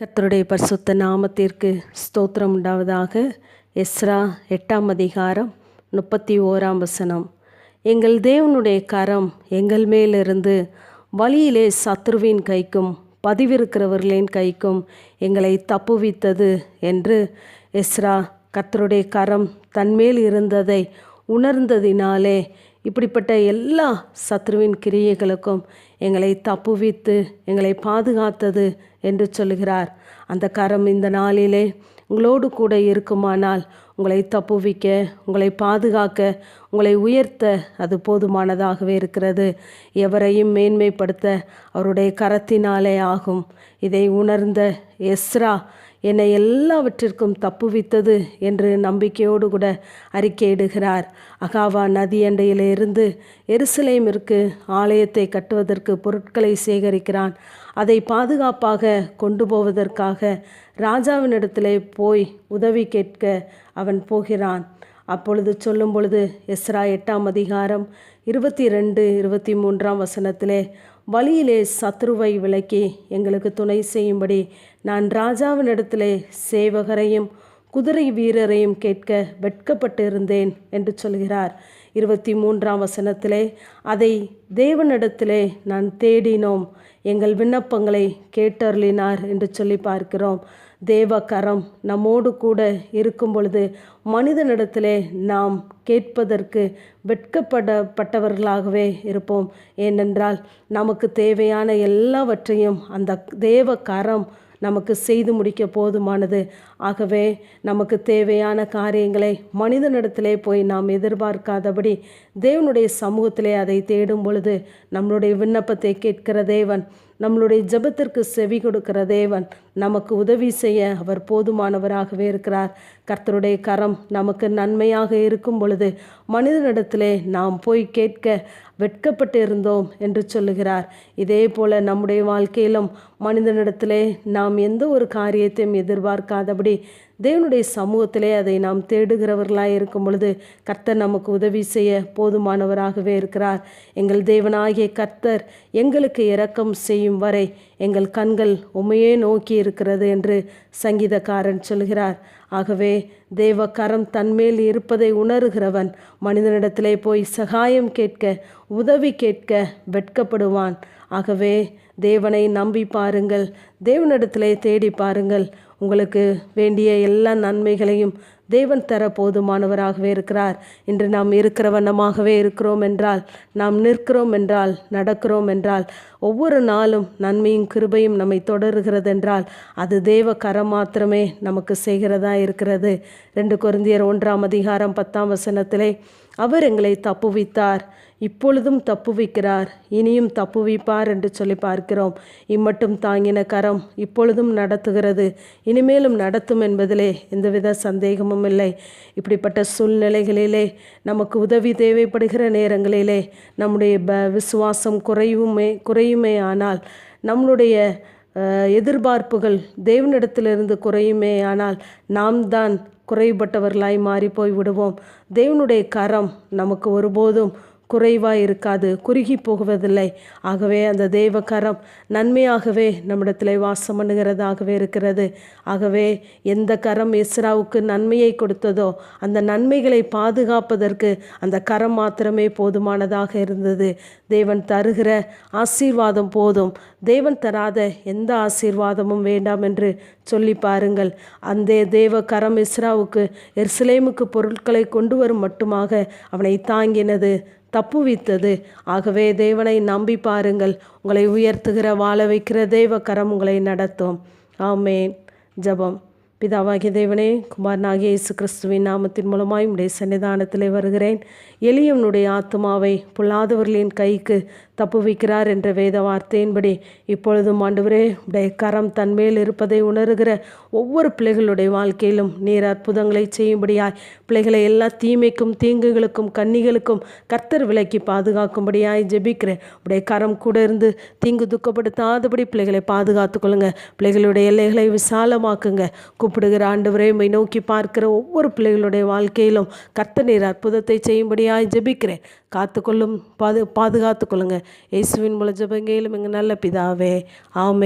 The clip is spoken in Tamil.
கர்த்தருடைய பரிசுத்த நாமத்திற்கு ஸ்தோத்திரம் உண்டாவதாக. எஸ்ரா எட்டாம் அதிகாரம் முப்பத்தி ஓராம் வசனம். எங்கள் தேவனுடைய கரம் எங்கள் மேலிருந்து வழியிலே சத்ருவின் கைக்கும் பதிவிருக்கிறவர்களின் கைக்கும் எங்களை தப்புவித்தது என்று எஸ்ரா கர்த்தருடைய கரம் தன்மேல் இருந்ததை உணர்ந்ததினாலே இப்படிப்பட்ட எல்லா சத்ருவின் கிரியைகளுக்கும் எங்களை தப்புவித்து எங்களை பாதுகாத்தது என்று சொல்கிறார் அந்த கரம் இந்த நாளிலே உங்களோடு கூட இருக்குமானால் உங்களை தப்புவிக்க உங்களை பாதுகாக்க உங்களை உயர்த்த அது போதுமானதாகவே இருக்கிறது. எவரையும் மேன்மைப்படுத்த அவருடைய கரத்தினாலே ஆகும். இதை உணர்ந்த எஸ்ரா என்னை எல்லாவற்றிற்கும் தப்புவித்தது என்று நம்பிக்கையோடு கூட அறிக்கையிடுகிறார். அகாவா நதி அண்டையிலிருந்து எருசலேமிற்கு ஆலயத்தை கட்டுவதற்கு பொருட்களை சேகரிக்கிறான். அதை பாதுகாப்பாக கொண்டு போவதற்காக ராஜாவினிடத்திலே போய் உதவி கேட்க அவன் போகிறான். அப்பொழுது சொல்லும் பொழுது எஸ்ரா எட்டாம் அதிகாரம் இருபத்தி ரெண்டு இருபத்தி மூன்றாம் வசனத்திலே வழியிலே சத்ருவை விலக்கி எங்களுக்கு துணை செய்யும்படி நான் ராஜாவினிடத்திலே சேவகரையும் குதிரை வீரரையும் கேட்க வெட்கப்பட்டிருந்தேன் என்று சொல்கிறார். இருபத்தி மூன்றாம் வசனத்திலே அதை தேவனிடத்திலே நான் தேடினோம். எங்கள் விண்ணப்பங்களை கேட்டருளினார் என்று சொல்லி பார்க்கிறோம். தேவகரம் நம்மோடு கூட இருக்கும் பொழுது மனிதனிடத்திலே நாம் கேட்பதற்கு வெட்கப்படப்பட்டவர்களாகவே இருப்போம். ஏனென்றால் நமக்கு தேவையான எல்லாவற்றையும் அந்த தேவ கரம் நமக்கு செய்து முடிக்க போதுமானது. ஆகவே நமக்கு தேவையான காரியங்களை மனிதனிடத்திலே போய் நாம் எதிர்பார்க்காதபடி தேவனுடைய சமூகத்திலே அதை தேடும் பொழுது நம்மளுடைய விண்ணப்பத்தை கேட்கிற தேவன் நம்மளுடைய ஜெபத்திற்கு செவி கொடுக்கிற தேவன் நமக்கு உதவி செய்ய அவர் போதுமானவராகவே இருக்கிறார். கர்த்தருடைய கரம் நமக்கு நன்மையாக இருக்கும் பொழுது மனிதனிடத்திலே நாம் போய் கேட்க வெட்கப்பட்டு இருந்தோம் என்று சொல்லுகிறார். இதே போல நம்முடைய வாழ்க்கையிலும் மனிதனிடத்திலே நாம் எந்த ஒரு காரியத்தையும் எதிர்பார்க்காதபடி தேவனுடைய சமூகத்திலே அதை நாம் தேடுகிறவர்களாக இருக்கும் பொழுது கர்த்தர் நமக்கு உதவி செய்ய போதுமானவராகவே இருக்கிறார். எங்கள் தேவனாகிய கர்த்தர் எங்களுக்கு இரக்கம் செய்யும் வரை எங்கள் கண்கள் உமையே நோக்கி இருக்கிறது என்று சங்கீதக்காரன் சொல்கிறார். ஆகவே தேவ கரம் தன்மேல் இருப்பதை உணர்கிறவன் மனிதனிடத்திலே போய் சகாயம் கேட்க உதவி கேட்க வெட்கப்படுவான். ஆகவே தேவனை நம்பி பாருங்கள் தேவனிடத்திலே தேடி பாருங்கள். உங்களுக்கு வேண்டிய எல்லா நன்மைகளையும் தேவன் தர போதுமானவராகவே இருக்கிறார். இன்று நாம் இருக்கிற வண்ணமாகவே இருக்கிறோம் என்றால் நாம் நிற்கிறோம் என்றால் நடக்கிறோம் என்றால் ஒவ்வொரு நாளும் நன்மையும் கிருபையும் நம்மை தொடருகிறதென்றால் அது தேவ கரம் மாத்திரமே நமக்கு செய்கிறதா இருக்கிறது. ரெண்டு குருந்தியர் ஒன்றாம் அதிகாரம் பத்தாம் வசனத்திலே அவர் எங்களை தப்புவித்தார் இப்பொழுதும் தப்புவிக்கிறார் இனியும் தப்புவிப்பார் என்று சொல்லி பார்க்கிறோம். இம்மட்டும் தாங்கின கரம் இப்பொழுதும் நடத்துகிறது இனிமேலும் நடத்தும் என்பதிலே எந்தவித சந்தேகமும் இல்லை. இப்படிப்பட்ட சூழ்நிலைகளிலே நமக்கு உதவி தேவைப்படுகிற நேரங்களிலே நம்முடைய ப விசுவாசம் குறையுமே குறை ஆனால் நம்மளுடைய எதிர்பார்ப்புகள் தேவனிடத்திலிருந்து குறையுமே ஆனால் நாம் தான் குறைபட்டவர்களாய் மாறி போய் விடுவோம் தேவனுடைய கரம் நமக்கு ஒருபோதும் குறைவாக இருக்காது குறுகி போகுவதில்லை. ஆகவே அந்த தேவ நன்மையாகவே நம்மிடத்தில் வாசம் பண்ணுகிறதாகவே இருக்கிறது. ஆகவே எந்த கரம் இஸ்ராவுக்கு நன்மையை கொடுத்ததோ அந்த நன்மைகளை பாதுகாப்பதற்கு அந்த கரம் மாத்திரமே போதுமானதாக இருந்தது. தேவன் தருகிற ஆசீர்வாதம் போதும். தேவன் தராத எந்த ஆசீர்வாதமும் வேண்டாம் என்று சொல்லி பாருங்கள். அந்த தேவ கரம் இஸ்ராவுக்கு எர்சிலேமுக்கு பொருட்களை கொண்டு வரும் மட்டுமாக அவனை தாங்கினது தப்புவித்தது ஆகவே தேவனை நம்பி பாருங்கள். உங்களை உயர்த்துகிற வாழ வைக்கிற தேவ கரம் உங்களை நடத்தும். ஆமேன். ஜபம். பிதாவாகிய தேவனே குமாரனாகிய இயேசு கிறிஸ்துவின் நாமத்தின் மூலமாய் உடைய சன்னிதானத்தில் வருகிறேன். எளியவனுடைய ஆத்மாவை பொல்லாதவர்களின் கைக்கு தப்பு வைக்கிறார் என்ற வேத வார்த்தையின்படி. இப்பொழுதும் ஆண்டவரே உடைய கரம் தன்மேல் இருப்பதை உணர்கிற ஒவ்வொரு பிள்ளைகளுடைய வாழ்க்கையிலும் நீர் அற்புதங்களை செய்யும்படியாய் பிள்ளைகளை எல்லா தீமைக்கும் தீங்குகளுக்கும் கன்னிகளுக்கும் கர்த்தர் விலக்கி பாதுகாக்கும்படியாய் ஜெபிக்கிறேன். உடைய கரம் கூட இருந்து தீங்கு துக்கப்படுத்தாதபடி பிள்ளைகளை பாதுகாத்து கொள்ளுங்க. பிள்ளைகளுடைய எல்லைகளை விசாலமாக்குங்க. கூப்பிடுகிற ஆண்டவரே மை நோக்கி பார்க்கிற ஒவ்வொரு பிள்ளைகளுடைய வாழ்க்கையிலும் கர்த்த நீர் அற்புதத்தை செய்யும்படியாய் ஜெபிக்கிறேன். காத்துக்கொள்ளும் பாது பாதுகாத்து கொள்ளுங்க. இயேசுவின் மூல ஜபங்கையிலும் எங்கள் நல்ல பிதாவே ஆமே